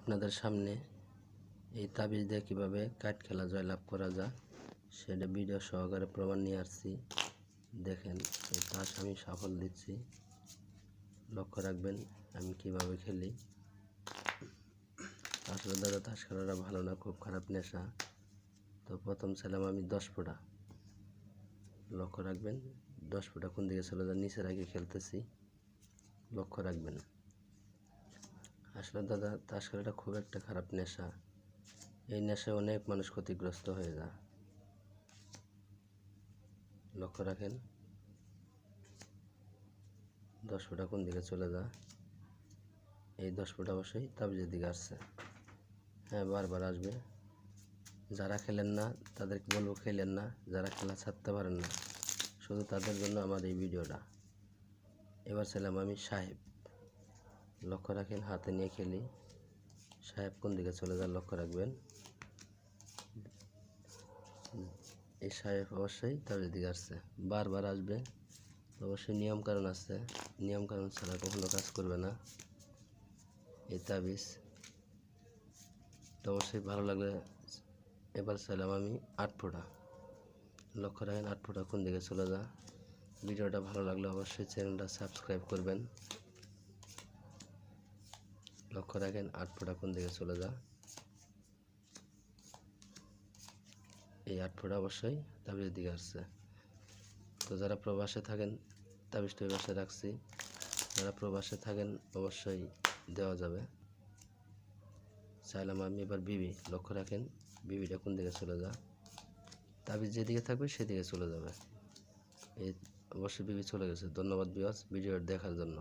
আপনাদের সামনে এই তাবিজ দিয়ে কীভাবে কাঠ খেলা জয়লাভ করা যায় সেটা ভিডিও সহকারে প্রমাণ নিয়ে আসছি। দেখেন, এই তাস আমি সাফল দিচ্ছি। লক্ষ্য রাখবেন, আমি কীভাবে খেলি। আসলে দাদা, তাস খেলাটা ভালো না, খুব খারাপ নেশা। তো প্রথম ছিলাম আমি দশ ফোঁটা। লক্ষ্য রাখবেন, দশ ফোঁটা কোন দিকে চলে যায়, নিচের আগে খেলতেছি। লক্ষ্য রাখবেন। আসলে দাদা তাস খেলাটা খুব একটা খারাপ নেশা। এই নেশায় অনেক মানুষ ক্ষতিগ্রস্ত হয়ে যায়। লক্ষ্য রাখেন। দশ ফুটা কোন দিকে চলে যা এই দশ ফুটা অবশ্যই তাবিজের দিকে আসছে। হ্যাঁ বারবার আসবে। যারা খেলেন না, তাদেরকে বলব খেলেন না। যারা খেলা ছাড়তে পারেন না, শুধু তাদের জন্য আমার এই ভিডিওটা। এবার ছিলাম আমি সাহেব। লক্ষ্য রাখেন, হাতে নিয়ে খেলি। সাহেব কোন দিকে চলে যান লক্ষ্য রাখবেন? এই সাহেব অবশ্যই তাদের দিকে আসছে। বারবার আসবে। অবশ্যই নিয়ম কারণ আছে। নিয়ম কারণ ছাড়া কখনো কাজ করবে না। এই তাবিজ। তো অবশ্যই ভালো লাগলে এবার চাইলাম আমি আট ফোঁটা। লক্ষ্য রাখেন, আট ফোঁটা কোন দিকে চলে যা। ভিডিওটা ভালো লাগলে অবশ্যই চ্যানেলটা সাবস্ক্রাইব করবেন। লক্ষ্য রাখেন, আট ফোঁটা কোন দিকে চলে যা এই আট ফোঁটা অবশ্যই তাবিজের দিকে আসছে। তো যারা প্রবাসে থাকেন, তাবিজটা ওই পাশে রাখছি। যারা প্রবাসে থাকেন, অবশ্যই দেওয়া যাবে। চাইলাম আমি এবার বিবি, লক্ষ্য রাখেন, বিবিটা কোন দিকে চলে যা তাবিজ যেদিকে থাকবে, সেদিকে চলে যাবে। এই অবশ্যই বিবি চলে গেছে। ধন্যবাদ বিওয়াস ভিডিও দেখার জন্য।